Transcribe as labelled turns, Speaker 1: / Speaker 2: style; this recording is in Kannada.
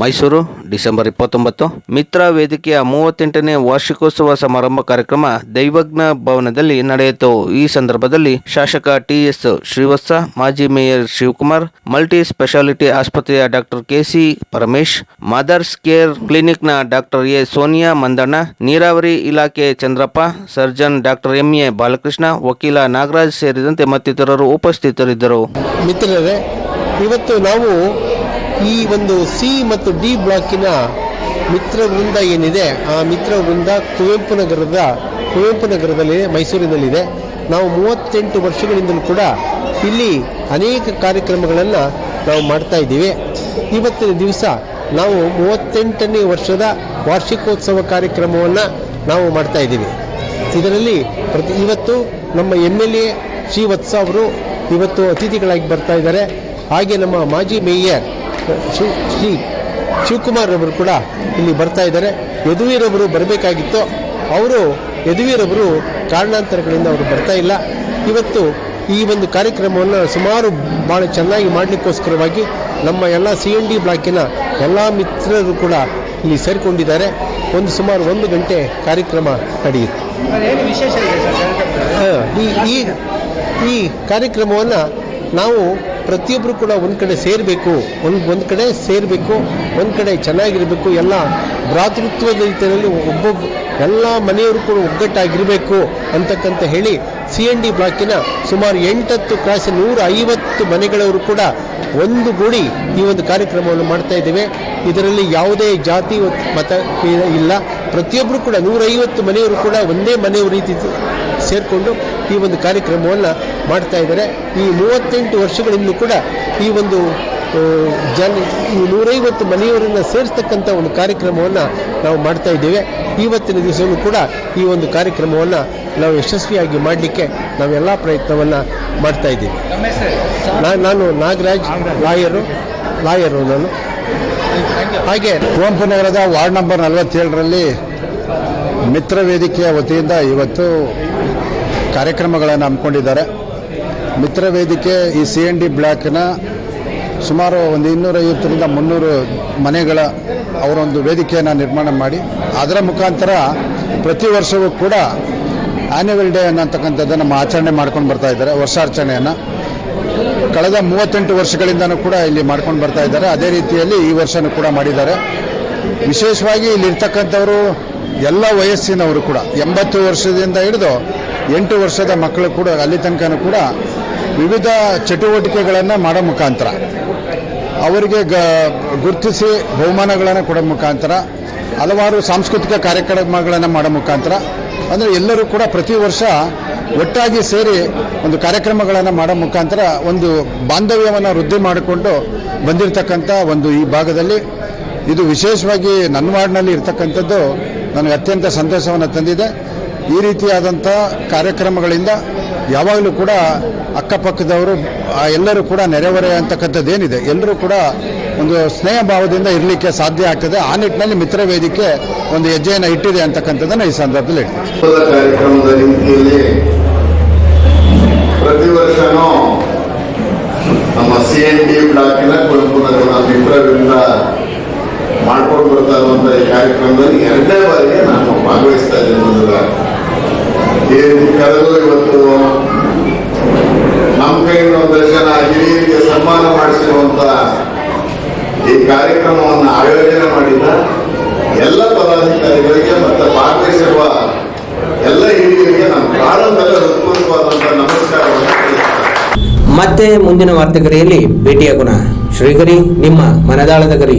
Speaker 1: ಮೈಸೂರು, ಡಿಸೆಂಬರ್ ಇಪ್ಪತ್ತೊಂಬತ್ತು. ಮಿತ್ರ ವೇದಿಕೆಯ ಮೂವತ್ತೆಂಟನೇ ವಾರ್ಷಿಕೋತ್ಸವ ಸಮಾರಂಭ ಕಾರ್ಯಕ್ರಮ ದೈವಜ್ಞ ಭವನದಲ್ಲಿ ನಡೆಯಿತು. ಈ ಸಂದರ್ಭದಲ್ಲಿ ಶಾಸಕ ಟಿಎಸ್ ಶ್ರೀವತ್ಸ, ಮಾಜಿ ಮೇಯರ್ ಶಿವಕುಮಾರ್, ಮಲ್ಟಿ ಸ್ಪೆಷಾಲಿಟಿ ಆಸ್ಪತ್ರೆಯ doctor KC Paramesh, mother's care ಕ್ಲಿನಿಕ್ನ doctor A. Sonia Mandanna, ನೀರಾವರಿ ಇಲಾಖೆ Chandrappa, surgeon doctor M. A. Balakrishna, ವಕೀಲ ನಾಗರಾಜ್ ಸೇರಿದಂತೆ ಮತ್ತಿತರರು ಉಪಸ್ಥಿತರಿದ್ದರು.
Speaker 2: ಮಿತ್ರರೇ, ಇವತ್ತು ನಾವು ಈ ಒಂದು ಸಿ ಮತ್ತು ಡಿ ಬ್ಲಾಕಿನ ಮಿತ್ರ ವೃಂದ ಏನಿದೆ, ಆ ಮಿತ್ರ ವೃಂದ ಕುವೆಂಪು ನಗರದ, ಕುವೆಂಪು ನಗರದಲ್ಲಿ, ಮೈಸೂರಿನಲ್ಲಿದೆ. ನಾವು ಮೂವತ್ತೆಂಟು ವರ್ಷಗಳಿಂದಲೂ ಕೂಡ ಇಲ್ಲಿ ಅನೇಕ ಕಾರ್ಯಕ್ರಮಗಳನ್ನು ನಾವು ಮಾಡ್ತಾ ಇದ್ದೀವಿ. ಇವತ್ತಿನ ದಿವಸ ನಾವು ಮೂವತ್ತೆಂಟನೇ ವರ್ಷದ ವಾರ್ಷಿಕೋತ್ಸವ ಕಾರ್ಯಕ್ರಮವನ್ನು ನಾವು ಮಾಡ್ತಾ ಇದ್ದೀವಿ. ಇದರಲ್ಲಿ ಪ್ರತಿ, ಇವತ್ತು ನಮ್ಮ ಎಂ ಎಲ್ ಎ ಶ್ರೀವತ್ಸ ಅವರು ಇವತ್ತು ಅತಿಥಿಗಳಾಗಿ ಬರ್ತಾ ಇದ್ದಾರೆ. ಹಾಗೆ ನಮ್ಮ ಮಾಜಿ ಮೇಯರ್ ಶ್ರೀ ಶ್ರೀ ಶಿವಕುಮಾರ್ ಅವರು ಕೂಡ ಇಲ್ಲಿ ಬರ್ತಾ ಇದ್ದಾರೆ. ಯದುವೀರವರು ಬರಬೇಕಾಗಿತ್ತು. ಅವರು ಯದುವೀರವರು ಕಾರಣಾಂತರಗಳಿಂದ ಅವರು ಬರ್ತಾ ಇಲ್ಲ. ಇವತ್ತು ಈ ಒಂದು ಕಾರ್ಯಕ್ರಮವನ್ನು ಸುಮಾರು ಭಾಳ ಚೆನ್ನಾಗಿ ಮಾಡಲಿಕ್ಕೋಸ್ಕರವಾಗಿ ನಮ್ಮ ಎಲ್ಲ ಸಿ ಎನ್ ಡಿ ಬ್ಲಾಕಿನ ಎಲ್ಲ ಮಿತ್ರರು ಕೂಡ ಇಲ್ಲಿ ಸೇರಿಕೊಂಡಿದ್ದಾರೆ. ಒಂದು ಸುಮಾರು ಒಂದು ಗಂಟೆ ಕಾರ್ಯಕ್ರಮ ನಡೆಯಿತು. ಈ ಈ ಕಾರ್ಯಕ್ರಮವನ್ನು ನಾವು ಪ್ರತಿಯೊಬ್ಬರು ಕೂಡ ಒಂದು ಕಡೆ ಸೇರಬೇಕು, ಒಂದು ಒಂದು ಕಡೆ ಸೇರಬೇಕು, ಒಂದು ಕಡೆ ಚೆನ್ನಾಗಿರಬೇಕು, ಎಲ್ಲ ಭ್ರಾತೃತ್ವದ ರೀತಿಯಲ್ಲಿ ಒಬ್ಬೊಬ್ಬ ಎಲ್ಲ ಮನೆಯವರು ಕೂಡ ಒಗ್ಗಟ್ಟಾಗಿರಬೇಕು ಅಂತಕ್ಕಂತ ಹೇಳಿ ಸಿ ಎನ್ ಡಿ ಬ್ಲಾಕಿನ ಸುಮಾರು ಎಂಟತ್ತು ಕ್ರಾಸ್ ನೂರ ಐವತ್ತು ಮನೆಗಳವರು ಕೂಡ ಒಂದು ಗೂಡಿ ಈ ಒಂದು ಕಾರ್ಯಕ್ರಮವನ್ನು ಮಾಡ್ತಾ ಇದ್ದೇವೆ. ಇದರಲ್ಲಿ ಯಾವುದೇ ಜಾತಿ, ಮತ ಇಲ್ಲ. ಪ್ರತಿಯೊಬ್ಬರು ಕೂಡ ನೂರೈವತ್ತು ಮನೆಯವರು ಕೂಡ ಒಂದೇ ಮನೆಯವರು ರೀತಿ ಸೇರಿಕೊಂಡು ಈ ಒಂದು ಕಾರ್ಯಕ್ರಮವನ್ನು ಮಾಡ್ತಾ ಇದ್ದಾರೆ. ಈ ಮೂವತ್ತೆಂಟು ವರ್ಷಗಳಿಂದ ಕೂಡ ಈ ಒಂದು ಜನ, ಈ ನೂರೈವತ್ತು ಮನೆಯವರನ್ನು ಸೇರಿಸ್ತಕ್ಕಂಥ ಒಂದು ಕಾರ್ಯಕ್ರಮವನ್ನು ನಾವು ಮಾಡ್ತಾ ಇದ್ದೇವೆ. ಇವತ್ತಿನ ದಿವಸವೂ ಕೂಡ ಈ ಒಂದು ಕಾರ್ಯಕ್ರಮವನ್ನು ನಾವು ಯಶಸ್ವಿಯಾಗಿ ಮಾಡಲಿಕ್ಕೆ ನಾವೆಲ್ಲ ಪ್ರಯತ್ನವನ್ನು ಮಾಡ್ತಾ ಇದ್ದೀವಿ. ನಾನು ನಾಗರಾಜ್ ಲಾಯರು ಲಾಯರು ನಾನು. ಹಾಗೆ
Speaker 3: ಕುವೆಂಪು ನಗರದ ವಾರ್ಡ್ ನಂಬರ್ ನಲವತ್ತೇಳರಲ್ಲಿ ಮಿತ್ರ ವೇದಿಕೆಯ ವತಿಯಿಂದ ಇವತ್ತು ಕಾರ್ಯಕ್ರಮಗಳನ್ನು ಹಮ್ಮಿಕೊಂಡಿದ್ದಾರೆ. ಮಿತ್ರ ವೇದಿಕೆ ಈ ಸಿ ಎನ್ ಡಿ ಬ್ಲಾಕ್ನ ಸುಮಾರು ಒಂದು ಇನ್ನೂರೈವತ್ತರಿಂದ ಮುನ್ನೂರು ಮನೆಗಳ ಅವರೊಂದು ವೇದಿಕೆಯನ್ನು ನಿರ್ಮಾಣ ಮಾಡಿ, ಅದರ ಮುಖಾಂತರ ಪ್ರತಿ ವರ್ಷವೂ ಕೂಡ ಆ್ಯನ್ಯುವಲ್ ಡೇ ಅನ್ನತಕ್ಕಂಥದ್ದು ನಮ್ಮ ಆಚರಣೆ ಮಾಡ್ಕೊಂಡು ಬರ್ತಾ ಇದ್ದಾರೆ ವರ್ಷಾಚರಣೆಯನ್ನು ಕಳೆದ ಮೂವತ್ತೆಂಟು ವರ್ಷಗಳಿಂದನೂ ಕೂಡ ಇಲ್ಲಿ ಮಾಡ್ಕೊಂಡು ಬರ್ತಾ ಇದ್ದಾರೆ. ಅದೇ ರೀತಿಯಲ್ಲಿ ಈ ವರ್ಷನೂ ಕೂಡ ಮಾಡಿದ್ದಾರೆ. ವಿಶೇಷವಾಗಿ ಇಲ್ಲಿರ್ತಕ್ಕಂಥವರು ಎಲ್ಲ ವಯಸ್ಸಿನವರು ಕೂಡ, ಎಂಬತ್ತು ವರ್ಷದಿಂದ ಹಿಡಿದು ಎಂಟು ವರ್ಷದ ಮಕ್ಕಳು ಕೂಡ, ಅಲ್ಲಿ ತನಕನೂ ಕೂಡ ವಿವಿಧ ಚಟುವಟಿಕೆಗಳನ್ನು ಮಾಡೋ ಮುಖಾಂತರ, ಅವರಿಗೆ ಗ, ಗುರುತಿಸಿ ಬಹುಮಾನಗಳನ್ನು ಕೊಡೋ ಮುಖಾಂತರ, ಹಲವಾರು ಸಾಂಸ್ಕೃತಿಕ ಕಾರ್ಯಕ್ರಮಗಳನ್ನು ಮಾಡೋ ಮುಖಾಂತರ, ಅಂದರೆ ಎಲ್ಲರೂ ಕೂಡ ಪ್ರತಿ ವರ್ಷ ಒಟ್ಟಾಗಿ ಸೇರಿ ಒಂದು ಕಾರ್ಯಕ್ರಮಗಳನ್ನು ಮಾಡೋ ಮುಖಾಂತರ ಒಂದು ಬಾಂಧವ್ಯವನ್ನು ವೃದ್ಧಿ ಮಾಡಿಕೊಂಡು ಬಂದಿರತಕ್ಕಂಥ ಒಂದು ಈ ಭಾಗದಲ್ಲಿ. ಇದು ವಿಶೇಷವಾಗಿ ನನ್ನ ವಾರ್ಡ್ನಲ್ಲಿ ಇರ್ತಕ್ಕಂಥದ್ದು, ನನಗೆ ಅತ್ಯಂತ ಸಂತೋಷವನ್ನು ತಂದಿದೆ. ಈ ರೀತಿಯಾದಂಥ ಕಾರ್ಯಕ್ರಮಗಳಿಂದ ಯಾವಾಗಲೂ ಕೂಡ ಅಕ್ಕಪಕ್ಕದವರು ಎಲ್ಲರೂ ಕೂಡ ನೆರೆಹೊರೆ ಅಂತಕ್ಕಂಥದ್ದು ಏನಿದೆ ಎಲ್ಲರೂ ಕೂಡ ಒಂದು ಸ್ನೇಹ ಭಾವದಿಂದ ಇರಲಿಕ್ಕೆ ಸಾಧ್ಯ ಆಗ್ತದೆ. ಆ ನಿಟ್ಟಿನಲ್ಲಿ ಮಿತ್ರ ವೇದಿಕೆ ಒಂದು ಹೆಜ್ಜೆಯನ್ನು ಇಟ್ಟಿದೆ ಅಂತಕ್ಕಂಥದ್ದನ್ನು ಈ ಸಂದರ್ಭದಲ್ಲಿ
Speaker 4: ಪ್ರತಿ ವರ್ಷನೂ ನಮ್ಮ ಸಿ ಎನ್ ಡಿ ಬ್ಲಾಕಿನ ಮಿತ್ರರಿಂದ ಮಾಡ್ಕೊಂಡು ಬರ್ತಾ ಇರುವಂತಹ ಈ ಕಾರ್ಯಕ್ರಮದಲ್ಲಿ ಎರಡನೇ ಬಾರಿಗೆ ನಾನು ಭಾಗವಹಿಸ್ತಾ ಇದ್ದೀನಿ ಮೊದಲ ಕರೆದು ಇವತ್ತು ನಮ್ಮ ಕೈಯಿಂದ ಒಂದಷ್ಟು ಜನ ಹಿರಿಯರಿಗೆ ಸನ್ಮಾನ ಮಾಡಿಸಿರುವಂತ ಈ ಕಾರ್ಯಕ್ರಮವನ್ನು ಆಯೋಜನೆ ಮಾಡಿದ ಎಲ್ಲ ಪದಾಧಿಕಾರಿಗಳಿಗೆ ಮತ್ತು ಭಾಗವಹಿಸಿರುವ ಎಲ್ಲ ಹಿರಿಯರಿಗೆ ನಮ್ಮ ಪ್ರಾರಂಭದಲ್ಲಿ ಹೃತ್ಪೂರ್ವಕವಾದಂಥ ನಮಸ್ಕಾರವನ್ನು.
Speaker 5: ಮತ್ತೆ ಮುಂದಿನ ವಾರ್ತೆಗರಿಯಲ್ಲಿ ಭೇಟಿಯಾಗೋಣ ಶ್ರೀಗರಿ ನಿಮ್ಮ ಮನದಾಳದ ಗರಿ